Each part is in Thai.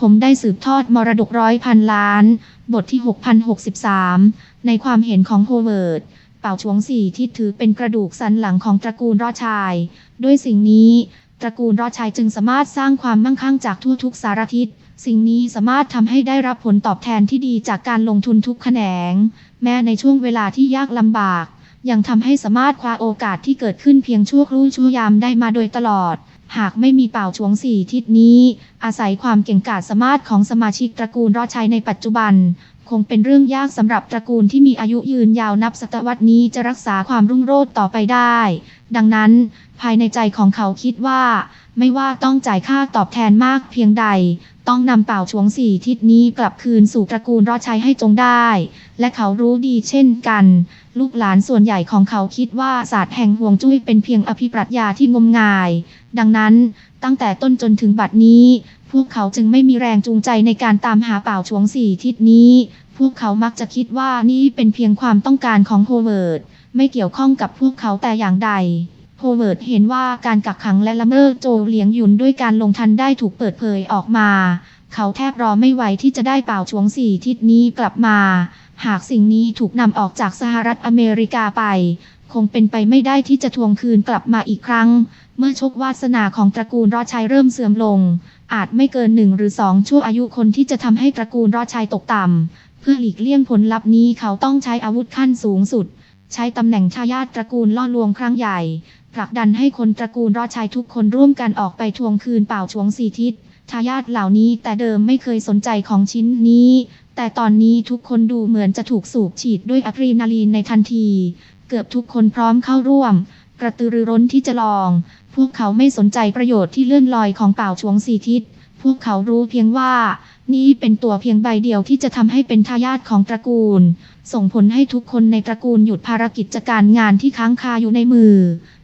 ผมได้สืบทอดมรดกร้อยพันล้าน บทที่ 6063 ในความเห็นของโฮเวิร์ด เป่าชวงสี่ที่ถือเป็นกระดูกสันหลังของตระกูลรอดชาย ด้วยสิ่งนี้ ตระกูลรอดชายจึงสามารถสร้างความมั่งคั่งจากทั่วทุกสารทิศ สิ่งนี้สามารถทำให้ได้รับผลตอบแทนที่ดีจากการลงทุนทุกแขนง แม้ในช่วงเวลาที่ยากลำบาก ยังทำให้สามารถคว้าโอกาสที่เกิดขึ้นเพียงชั่วครู่ชั่วยามได้มาโดยตลอด หากไม่มีเป่าชวงสี่ทิศนี้ อาศัยความเก่งกาจสามารถของสมาชิกตระกูลรอดชัยในปัจจุบัน คงเป็นเรื่องยากสำหรับตระกูลที่มีอายุยืนยาวนับศตวรรษนี้จะรักษาความรุ่งโรจน์ต่อไปได้ ดังนั้น ภายในใจของเขาคิดว่า ไม่ว่าต้องจ่ายค่าตอบแทนมากเพียงใด ต้องนำเป่าชวงสี่ทิศนี้กลับคืนสู่ตระกูลรอดชัยให้จงได้ และเขารู้ดีเช่นกัน ลูกหลานส่วนใหญ่ของเขาคิดว่าศาสตร์แห่งห่วงจุ้ยเป็นเพียงอภิปรัชญาที่งมงาย ดังนั้นตั้งแต่ต้นจนถึงบัดนี้ พวกเขาจึงไม่มีแรงจูงใจในการตามหาเป่าชวงสี่ทิศนี้ พวกเขามักจะคิดว่านี่เป็นเพียงความต้องการของโฮเวิร์ดไม่เกี่ยวข้องกับพวกเขาแต่อย่างใด โฮเวิร์ดเห็นว่าการกักขังและละเมิดโจเลียงหยุนด้วยการลงทันได้ถูกเปิดเผยออกมา เขาแทบรอไม่ไหวที่จะได้เป่าชวงสี่ทิศนี้กลับมา หากสิ่งนี้ถูกนำออกจากสหรัฐอเมริกาไป คงเป็นไปไม่ได้ที่จะทวงคืนกลับมาอีกครั้ง เมื่อโชควาสนาของตระกูลรอดชัยเริ่มเสื่อมลง อาจไม่เกินหนึ่งหรือสองชั่วอายุคนที่จะทำให้ตระกูลรอดชัยตกต่ำเพื่อหลีกเลี่ยงผลลัพธ์นี้เขาต้องใช้อาวุธขั้นสูงสุด ใช้ตำแหน่งทายาตระกูลล่อลวงครั้งใหญ่ ผลักดันให้คนตระกูลรอดชัยทุกคนร่วมกันออกไปทวงคืนเป่าชวงสี่ทิศทายาทเหล่านี้แต่เดิมไม่เคยสนใจของชิ้นนี้ แต่ตอนนี้ทุกคนดูเหมือนจะถูกสูบฉีดด้วยอะดรีนาลีนในทันที เกือบทุกคนพร้อมเข้าร่วม กระตือรือร้นที่จะลอง พวกเขาไม่สนใจประโยชน์ที่เลื่อนลอยของเป่าชวงสี่ทิศพวกเขารู้เพียงว่า นี่เป็นตัวเพียงใบเดียวที่จะทำให้เป็นทายาทของตระกูล ส่งผลให้ทุกคนในตระกูลหยุดภารกิจการงานที่ค้างคาอยู่ในมือ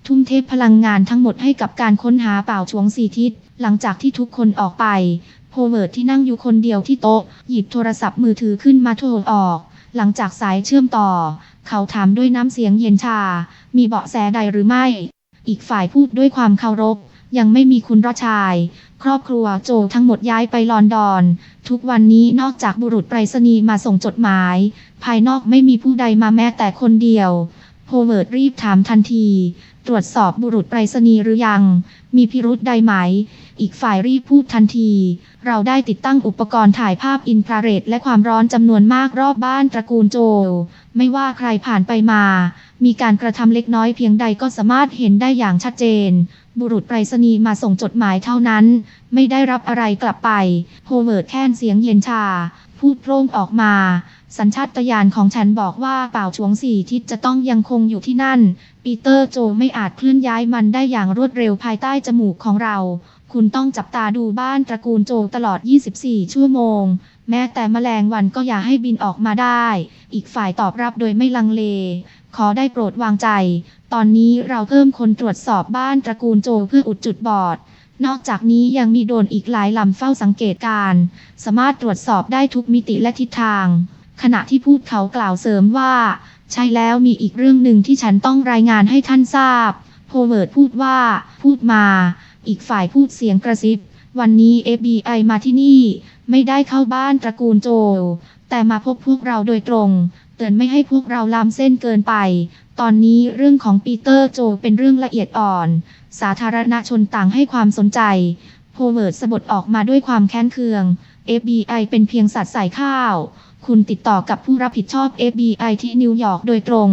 ทุ่มเทพลังงานทั้งหมดให้กับการค้นหาเป่าชวงสี่ทิศ หลังจากที่ทุกคนออกไป โฮเวิร์ดที่นั่งอยู่คนเดียวที่โต๊ะ หยิบโทรศัพท์มือถือขึ้นมาโทรออก หลังจากสายเชื่อมต่อ เขาถามด้วยน้ำเสียงเย็นชา มีเบาะแสใดหรือไม่ อีกฝ่ายพูดด้วยความเคารพ ยังไม่มีคุณรอชาย ครอบครัวโจทั้งหมดย้ายไปลอนดอน ทุกวันนี้นอกจากบุรุษไปรษณีย์มาส่งจดหมาย ภายนอกไม่มีผู้ใดมาแม้แต่คนเดียวโฮเวิร์ดรีบถามทันที ตรวจสอบบุรุษไปรษณีย์หรือยัง มีพิรุธใดไหม อีกฝ่ายรีบพูดทันที เราได้ติดตั้งอุปกรณ์ถ่ายภาพอินฟราเรดและความร้อนจำนวนมากรอบบ้านตระกูลโจ ไม่ว่าใครผ่านไปมา มีการกระทำเล็กน้อยเพียงใดก็สามารถเห็นได้อย่างชัดเจน บุรุษไปรษณีย์มาส่งจดหมายเท่านั้น ไม่ได้รับอะไรกลับไป โฮเวิร์ดแค่นเสียงเย็นชา พูดโพร่งออกมา สัญชาตญาณของฉันบอกว่าเป่าชวงสี่ทิศจะต้องยังคงอยู่ที่นั่น ปีเตอร์โจไม่อาจเคลื่อนย้ายมันได้อย่างรวดเร็วภายใต้จมูกของเรา คุณต้องจับตาดูบ้านตระกูลโจตลอด 24 ชั่วโมงแม้แต่แมลงวันก็อย่าให้บินออกมาได้ อีกฝ่ายตอบรับโดยไม่ลังเล ขอได้โปรดวางใจ ตอนนี้เราเพิ่มคนตรวจสอบบ้านตระกูลโจเพื่ออุดจุดบอด นอกจากนี้ยังมีโดนอีกหลายลำเฝ้าสังเกตการณ์สามารถตรวจสอบได้ทุกมิติและทิศทาง ขณะที่พูดเขากล่าวเสริมว่า ใช่แล้วมีอีกเรื่องหนึ่งที่ฉันต้องรายงานให้ท่านทราบโฮเวิร์ดพูดว่า พูดมา อีกฝ่ายพูดเสียงกระซิบ วันนี้ FBI มาที่นี่ ไม่ได้เข้าบ้านตระกูลโจ แต่มาพบพวกเราโดยตรง ตือนไม่ให้พวกเราล้ำเส้นเกินไป ตอนนี้เรื่องของปีเตอร์โจเป็นเรื่องละเอียดอ่อน สาธารณชนต่างให้ความสนใจ โฮเวิร์ดสะบัดออกมาด้วยความแค้นเคือง FBI เป็นเพียงสัตว์ใส่ข้าว คุณติดต่อกับผู้รับผิดชอบ FBI ที่นิวยอร์กโดยตรง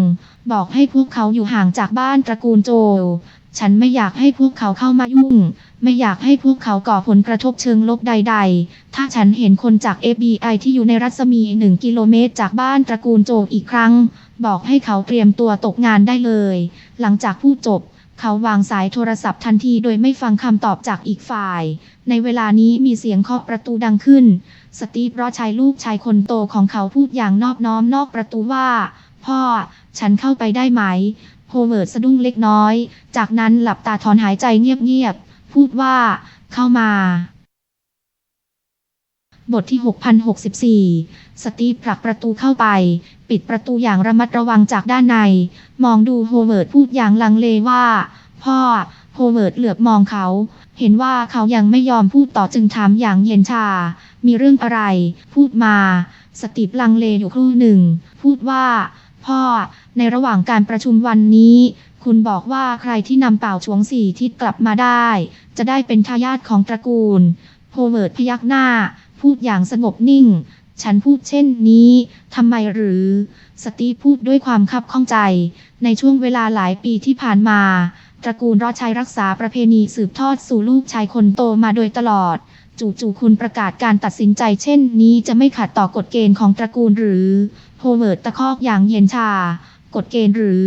บอกให้พวกเขาอยู่ห่างจากบ้านตระกูลโจ ฉันไม่อยากให้พวกเขาเข้ามายุ่ง ไม่อยากให้พวกเขาก่อผลกระทบเชิงลบใด ๆ ถ้าฉันเห็นคนจาก FBI ที่อยู่ในรัศมีหนึ่งกิโลเมตรจากบ้านตระกูลโจอีกครั้ง บอกให้เขาเตรียมตัวตกงานได้เลย หลังจากพูดจบ เขาวางสายโทรศัพท์ทันทีโดยไม่ฟังคำตอบจากอีกฝ่าย ในเวลานี้มีเสียงเคาะประตูดังขึ้น สตีฟรอชัยลูกชายคนโตของเขาพูดอย่างนอบน้อมนอกประตูว่า พ่อ ฉันเข้าไปได้ไหมโฮเวิร์ดสะดุ้งเล็กน้อย จากนั้นหลับตาถอนหายใจเงียบๆ พูดว่า เข้ามา บทที่ 6064 สตีฟผลักประตูเข้าไป ปิดประตูอย่างระมัดระวังจากด้านใน มองดูโฮเวิร์ดพูดอย่างลังเลว่า พ่อ โฮเวิร์ดเหลือบมองเขา เห็นว่าเขายังไม่ยอมพูดต่อจึงถามอย่างเย็นชา มีเรื่องอะไร พูดมา สตีฟลังเลอยู่ครู่หนึ่ง พูดว่า พ่อ ในระหว่างการประชุมวันนี้ คุณบอกว่าใครที่นำเป่าชวงสี่ทิศกลับมาได้ จะได้เป็นทายาทของตระกูลโฮเวิร์ดพยักหน้า พูดอย่างสงบนิ่ง ฉันพูดเช่นนี้ทำไมหรือ สตีพูดด้วยความคับข้องใจ ในช่วงเวลาหลายปีที่ผ่านมา ตระกูลรอดชัยรักษาประเพณีสืบทอดสู่ลูกชายคนโตมาโดยตลอด จู่ๆคุณประกาศการตัดสินใจเช่นนี้จะไม่ขัดต่อกฎเกณฑ์ของตระกูลหรือโฮเวิร์ดตะคอกอย่างเย็นชา กฎเกณฑ์หรือ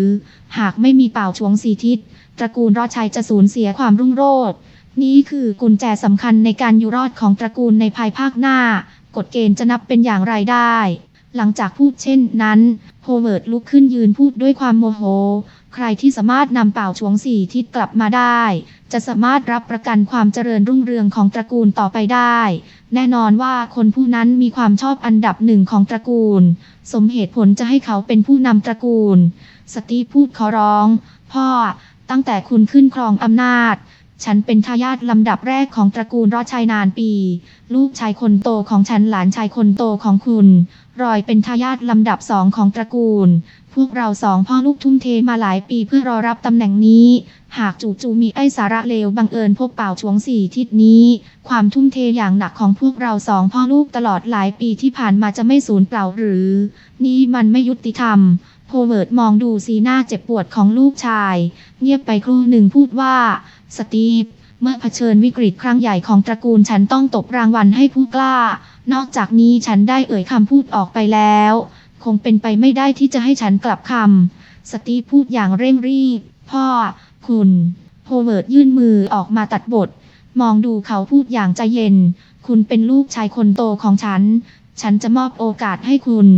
หากไม่มีเป่าชวงสีทิศตระกูลรอดชัยจะสูญเสียความรุ่งโรจน์นี่คือกุญแจสำคัญในการอยู่รอดของตระกูลในภายภาคหน้า กฎเกณฑ์จะนับเป็นอย่างไรได้ หลังจากพูดเช่นนั้น โฮเวิร์ดลุกขึ้นยืนพูดด้วยความโมโห ใครที่สามารถนำเป่าชวงสี่ทิศกลับมาได้ จะสามารถรับประกันความเจริญรุ่งเรืองของตระกูลต่อไปได้ แน่นอนว่าคนผู้นั้นมีความชอบอันดับหนึ่งของตระกูล สมเหตุผลจะให้เขาเป็นผู้นำตระกูล สตีพูดขอร้อง พ่อ ตั้งแต่คุณขึ้นครองอำนาจ ฉันเป็นทายาทลำดับแรกของตระกูลรอดชัยนานปี ลูกชายคนโตของฉันหลานชายคนโตของคุณ รอยเป็นทายาทลำดับสองของตระกูล พวกเราสองพ่อลูกทุ่มเทมาหลายปีเพื่อรอรับตำแหน่งนี้ หากจู่ๆมีไอสาระเลวบังเอิญพบเป่าชวงสี่ทิศนี้ ความทุ่มเทอย่างหนักของพวกเราสองพ่อลูกตลอดหลายปีที่ผ่านมาจะไม่สูญเปล่าหรือ นี่มันไม่ยุติธรรมโพเวิร์ดมองดูสีหน้าเจ็บปวดของลูกชาย เงียบไปครู่หนึ่งพูดว่าสตีฟเมื่อเผชิญวิกฤตครั้งใหญ่ของตระกูลฉันต้องตบรางวัลให้ผู้กล้า นอกจากนี้ฉันได้เอ่ยคำพูดออกไปแล้ว คงเป็นไปไม่ได้ที่จะให้ฉันกลับคำสตีฟพูดอย่างเร่งรีบ พ่อ คุณโฮเวิร์ดยื่นมือออกมาตัดบท มองดูเขาพูดอย่างใจเย็น คุณเป็นลูกชายคนโตของฉัน ฉันจะมอบโอกาสให้คุณ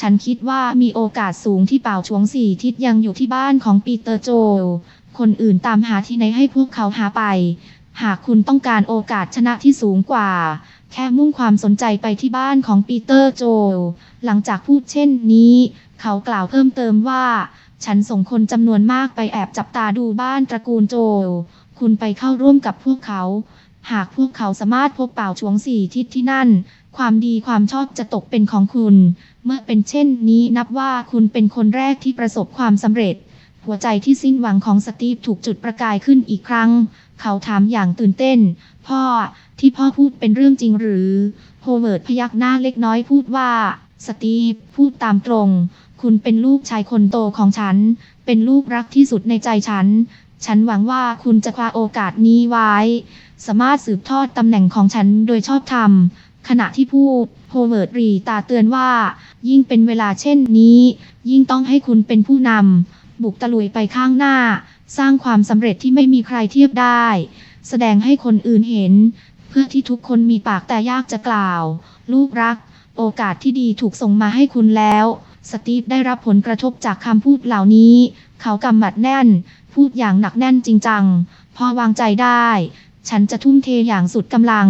ฉันคิดว่ามีโอกาสสูงที่เป่าชวงสี่ทิศยังอยู่ที่บ้านของปีเตอร์โจ คนอื่นตามหาที่ไหนให้พวกเขาหาไป หากคุณต้องการโอกาสชนะที่สูงกว่า แค่มุ่งความสนใจไปที่บ้านของปีเตอร์โจ หลังจากพูดเช่นนี้ เขากล่าวเพิ่มเติมว่า ฉันส่งคนจำนวนมากไปแอบจับตาดูบ้านตระกูลโจคุณไปเข้าร่วมกับพวกเขา หากพวกเขาสามารถพบเป่าชวงสี่ทิศที่นั่น ความดีความชอบจะตกเป็นของคุณ เมื่อเป็นเช่นนี้นับว่าคุณเป็นคนแรกที่ประสบความสำเร็จ หัวใจที่สิ้นหวังของสตีฟถูกจุดประกายขึ้นอีกครั้ง เขาถามอย่างตื่นเต้น พ่อที่พ่อพูดเป็นเรื่องจริงหรือ โฮเวิร์ดพยักหน้าเล็กน้อยพูดว่า สตีฟพูดตามตรง คุณเป็นลูกชายคนโตของฉัน เป็นลูกรักที่สุดในใจฉัน ฉันหวังว่าคุณจะคว้าโอกาสนี้ไว้ สามารถสืบทอดตำแหน่งของฉันโดยชอบธรรม ขณะที่พูดโฮเวิร์ดรีตาเตือนว่า ยิ่งเป็นเวลาเช่นนี้ ยิ่งต้องให้คุณเป็นผู้นำ บุกตะลุยไปข้างหน้า สร้างความสำเร็จที่ไม่มีใครเทียบได้ แสดงให้คนอื่นเห็น เพื่อที่ทุกคนมีปากแต่ยากจะกล่าว ลูกรัก โอกาสที่ดีถูกส่งมาให้คุณแล้ว สตีฟได้รับผลกระทบจากคำพูดเหล่านี้ เขากำหมัดแน่น พูดอย่างหนักแน่นจริงจัง พอวางใจได้ ฉันจะทุ่มเทอย่างสุดกำลัง